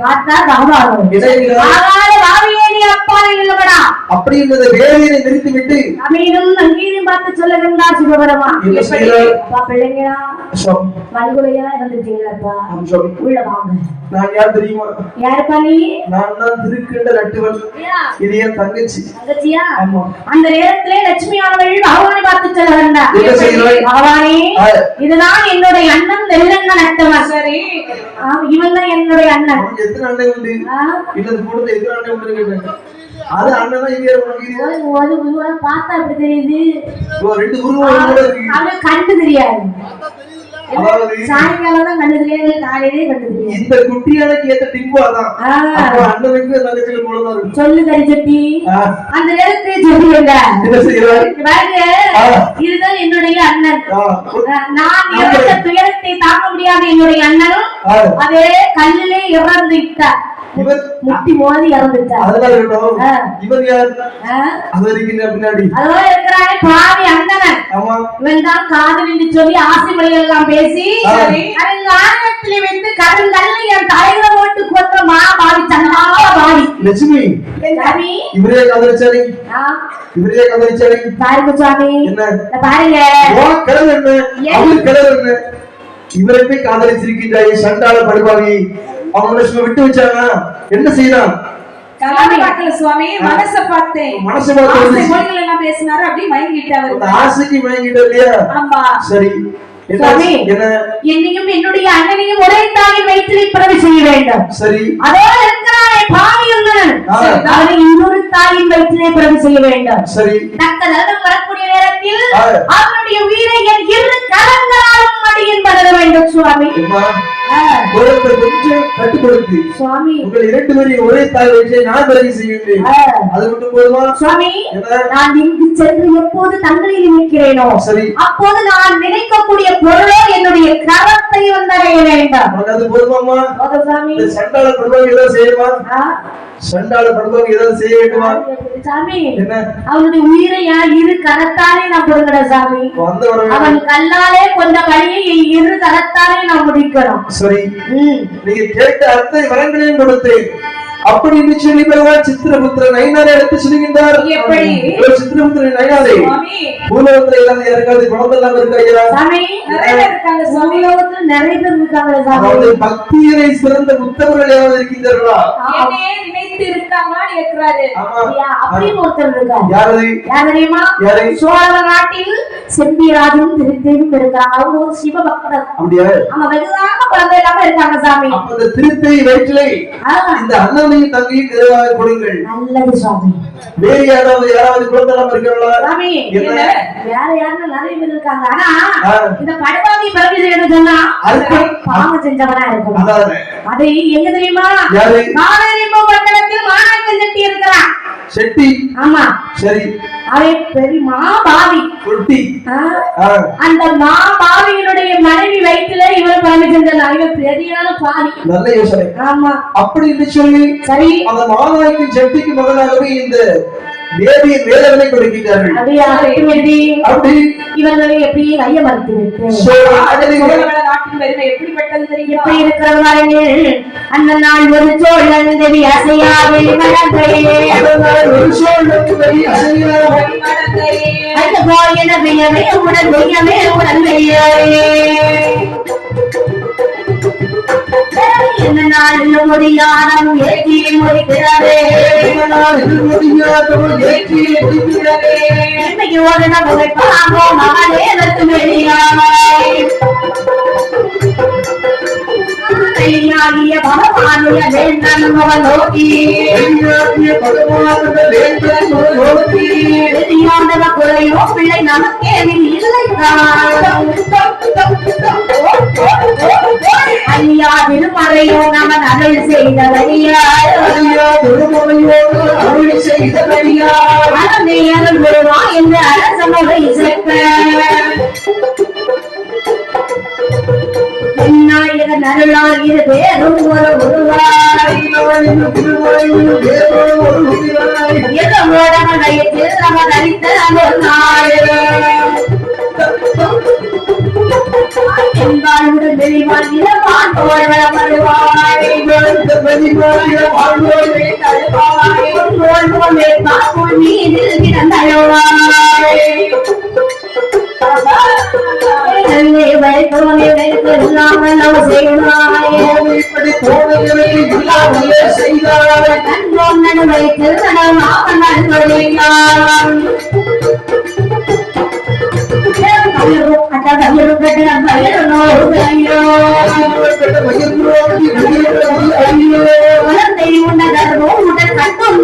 பார்த்தா தவறாகும் அப்படி இருந்த வேலையை நிறுத்திவிட்டு அமீனும் அங்கீரும் பார்த்து சொல்லுகின்றார் சிவபெருமா? அப்பா பிள்ளைங்களா? வன்கொலையா இருந்துட்டீங்களப்பா. உள்ள வாங்க. நான் யார் தெரியுமா? யாருப்பா நீ நான் தான் திருக்கின்ற நட்டுவன். இது என் தங்கச்சி. தங்கச்சியா? அந்த நேரத்திலே லட்சுமி பகவானை பார்த்து? பகவானே. இதுதான் என்னுடைய அண்ணன் வெள்ளண்ண நட்டவன் சரி இவன் தான் என்னுடைய அண்ணன். உனக்கு எத்தனை அண்ணன் உண்டு? ஆ, இல்ல கூட எத்தனை அண்ணன் உண்டு கேட்டேன். அது அண்ணன் இங்கே உனக்கு இது ஒரு ஒரு உருவம் பார்த்தா அப்படி தெரியுது? ரெண்டு உருவம் கண்டு தெரியாது. சாயங்காலம் தான் கண்டு தெரியாது காலையிலே கண்டு தெரியாது. இந்த குட்டியானுக்கு ஏத்த டிம்பு அதான். ஆ, அப்போ அண்ணனுக்கு தங்கச்சியில போலதான் இருக்கும் சொல்லு ஆ, அந்த நேரத்தை என்ன? பாருங்க. ஆ. இதுதான் என்னுடைய அண்ணன். நான் இறந்த துயரத்தை தாங்க முடியாத என்னுடைய அண்ணனும் அதே கல்லிலே இறந்துட்டார் இவர் முட்டி மோதி இறந்துட்டார். அதெல்லாம் இருக்கட்டும். இவர் யார்? அது இருக்கின்ற பின்னாடி. பாவி அண்ணன் ஆமா. இவன் தான் காதல் என்று சொல்லி ஆசை மொழிகள் எல்லாம் பேசி ஆ. அவங்க ஆணவத்திலே வைத்து கருங்கல்ல என் தலையில போட்டு கொத்த மா பாவி சண்டால பாவி லட்சுமி சாமி இவரே காதலிச்சாரி இவரே காதலிச்சாரி பாருங்க சுவாமி. பாருங்க. கிழவு என்ன? கிழவு என்ன? இவரை போய் காதலிச்சிருக்கின்றாய் சண்டால படுபாவி. சும்மா விட்டு வச்சானா? என்ன சுவாமி மனச பார்த்தேன். மனசு ஆசை பார்த்து மொழிகள் எல்லாம் பேசினாரு அப்படியே மயங்கிட்டு அந்த அவரு ஆசைக்கு இல்லையா? ஆமா. சரி. என்னையும் என்னுடைய அண்ணனையும் ஒரே தாயின் வயிற்றிலே பிறகு செய்ய வேண்டும். சரி. அதோடு இருக்கிறானே பாவி அண்ணன் ஆ. அவனை இன்னொரு தாயின் வயிற்றிலே பிறகு செய்ய வேண்டும். சரி. தக்க தருணம் வரக்கூடிய நேரத்தில் ஆ. அவனுடைய உயிரை என் இரு வேண்டும் சுவாமி. கொஞ்சம் கட்டுப்படுத்து. சுவாமி. உங்கள் இரண்டு பேரையும் ஒரே தாய் வச்சு நான் பிறகு செய்கின்றேன். ஆ, அது மட்டும் போதுமா? சுவாமி நான் இங்கு சென்று எப்போது தங்களில் நிற்கிறேனோ சரி. அப்போது நான் நினைக்கக்கூடிய பொருளோ என்னுடைய கரத்தை வேண்டாம் உனக்கு அது போதுமாமா போதும் சாமி இந்த சண்டால படுவாங்க ஏதாவது செய்யுமா சண்டால படுவாங்க ஏதாவது செய்ய வேண்டுமா? சாமி என்ன? அவனுடைய உயிரை என் இரு கரத்தாலே நான் கொடுக்கிறேன் சாமி. அவன் கல்லாலே கொண்ட வழியை என் இரு கரத்தாலே நான் முடிக்கணும். சரி. நீங்க கேட்ட அத்தனை வரங்களையும் கொடுத்தேன். அப்படி என்று சொல்லி பெறுவார் சித்திரபுத்திர நைனாரை எடுத்து சொல்லுகின்றார் சித்திரபுத்திர நைனாரே பூலோகத்துல இல்லாத யாருக்காவது குழந்தை இல்லாம இருக்காங்க பக்தியரை சிறந்த உத்தமர்கள் யாராவது இருக்கின்றார்களா? ஆமா? அப்படின்னு செம்பிராஜும் திருத்தேவும் இருக்காங்க. அவங்க ஒரு சிவபக்தர். அப்படியா? அவங்க வெகுவாக குழந்தை இல்லாம இருக்காங்க சாமி. அப்ப இந்த திருத்தை வயிற்றிலே இந்த அண்ணனையும் தங்கையும் நிறைவாக கொடுங்கள் நல்லது சாமி வேறு யாராவது யாராவது குழந்தை இல்லாம இருக்கிறார்களா சாமி? வேற யாரும் நிறைய பேர் இருக்காங்க. ஆனா. இந்த படுபாவி செய்யணும் சொன்னா. பாவம் செஞ்சவனா இருக்கணும் அதாவது? அது எங்க தெரியுமா? மாநகரிப்போ பட்டணத்தில் மாணாக்கன் செட்டி. ஆமா. சரி. அவன் பெரிய மாபாவி. ஆ, அந்த மாபாவியினுடைய மனைவி வயிற்றுல பிறவி செஞ்சான் இவன் பெரியான பாவி. நல்ல யோசனை. ஆமா. அப்படி என்று சொல்லி சரி. அந்த மாநாய்க்கு செட்டிக்கு மகனாகவே இந்த தேவியை வேதனை கொடுக்கிறார்கள் அப்படியா எப்படி அப்படி. இவர்களை எப்படி கைய மறுத்து விட்டு எப்படிப்பட்டது தெரியுமா? இருக்கிறவர்கள் அந்த நாள் ஒரு சோழன் தேவி அசையாவே ஒரு சோழனுக்கு வெளி அசையாக அந்த உடன் முடியாதம் முடிக்கிறதே. இன்னைக்கு ஒரு நபரை மகனே வேந்தன் அவன் நோக்கி. தெரியாதவ குறையோ பிள்ளை நமக்கே ஐயா திருமறையோ நமன் அருள் செய்தவரியாய் அறந்தே அருள் விடுவா என்று அரசமுறை சேர்க்க விநாயகன் அருளால் இரு பேரும் ஒரு உருவாய். எதமோடமடைய அளித்த வெளிவான் இளவான் போல் கிடந்தழுவாய் என்னை வைத்தோனே வைத்தில்லாமல் நம் செய்வாய் இப்படி இல்லாமலே செய்தாரே உன்ன உடன் கட்டும்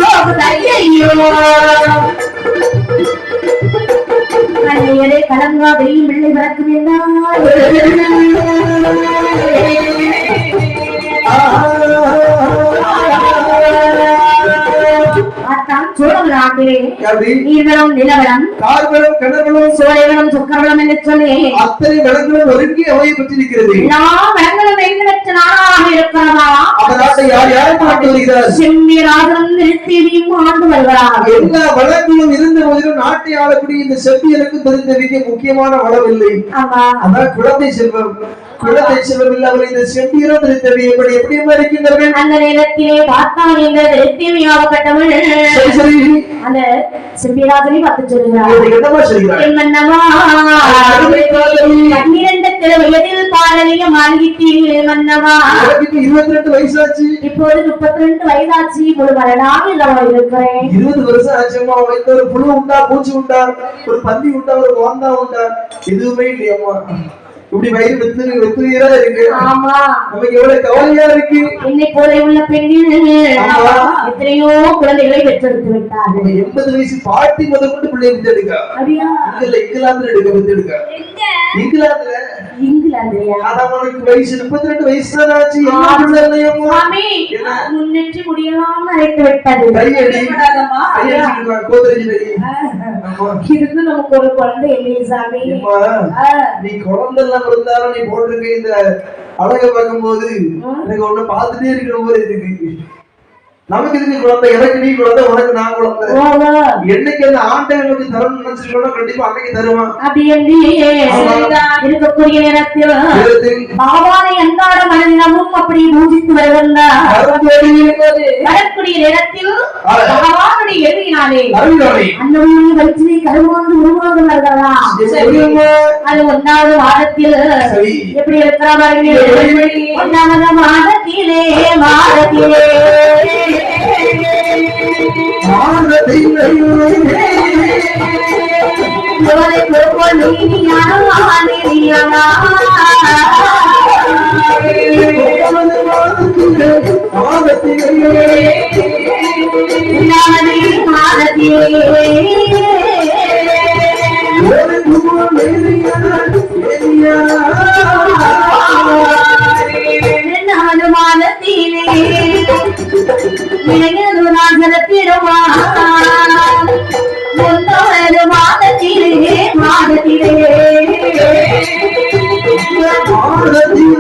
பிள்ளை வளர்க்க வேண்டாம் நீர்வளம் நிலவளம் கார்களும் கிணறுகளும் சோழைவளம் சுக்கரவளம் என்று சொல்லி அத்தனை வளங்களும் ஒருங்கி அவையை பெற்றிருக்கிறது. எல்லா வெங்கலற்ற நாடாக இருக்கிறதா நாட்டை யார் யாரும் ஆண்டு நிறுத்தியும் ஆண்டு வருகிறார் எல்லா வளங்களும் இருந்த போதிலும் நாட்டை ஆளக்கூடிய இந்த செவ்வியனுக்கு தெரிந்த மிக முக்கியமான வளம் இல்லை. அதான் குழந்தை செல்வம். குழந்தை செல்வம் இல்லாமல் இந்த செவ்வியரோ தெரிந்தவை எப்படி எப்படியுமா இருக்கின்றவர்கள் அந்த நேரத்திலே பார்த்தான் என்ற தீமையாகப்பட்டவள் சரி சரி. அந்த செம்பிராஜனை பார்த்து மன்னவா பன்னிரண்டு வயதில் மன்னவா இருபத்தி ரெண்டு வயசாச்சு. இப்போது முப்பத்தி ரெண்டு வயதாச்சு. ஒரு மரணாக இல்லவா இருக்கிறேன். இருபது வருஷம் ஆச்சுமா வைத்த ஒரு புழு உண்டா பூச்சி உண்டா ஒரு பந்தி உண்டா ஒரு வாந்தா உண்டா? எதுவுமே இல்லையம்மா இப்படி வயிறு வெத்து வெத்துறீரா இருக்கு? ஆமா. நமக்கு எவ்வளவு கவலையா இருக்கு? என்னை போல உள்ள ஆமா. எத்தனையோ குழந்தைகளை பெற்றெடுத்து விட்டார்கள். எண்பது வயசு பாட்டி முத கொண்டு பிள்ளைய வித்து எடுக்க அப்படியா இங்கல இங்கிலாந்துல எடுக்க வித்து எடுக்க இங்கிலாந்துல? உனக்கு வயசு முப்பத்தி ரெண்டு வயசு ஆச்சு முன்னேற்றி முடியலாம் அழைத்து விட்டது. இருந்து நமக்கு ஒரு குழந்தை இல்லையே சாமி. நீ குழந்தை எல்லாம் இருந்தாலும் நீ போட்டிருக்க இந்த அழக பார்க்கும்போது எனக்கு ஒண்ணு பார்த்துட்டே இருக்கிற மாதிரி இருக்கு. நமக்கு இதுக்கு குழந்தை? எனக்கு நீ குழந்தை உனக்கு நான் குழந்தை. என்னைக்கு அந்த ஆண்டை நமக்கு தரணும் நினைச்சிருக்கோம் கண்டிப்பா அன்னைக்கு தருவான். இருக்கக்கூடிய நேரத்தில் பாபானை அன்றாட மனிதனமும் அப்படி பூஜித்து வருகின்றார் வரக்கூடிய நேரத்தில். பகவானுடைய. அந்த ஊரில் வயிற்றிலே கருவாந்து உருவாக வருகிறதாம்? அது ஒன்றாவது மாதத்தில் சரி. எப்படி இருக்கிறார்கள் ஒன்றாவது மாதத்திலே மாதத்திலே மாதத்திலே இரண்டாவது மாதத்திலே இளைஞர் நாசனத்திடுவா மூன்றாவது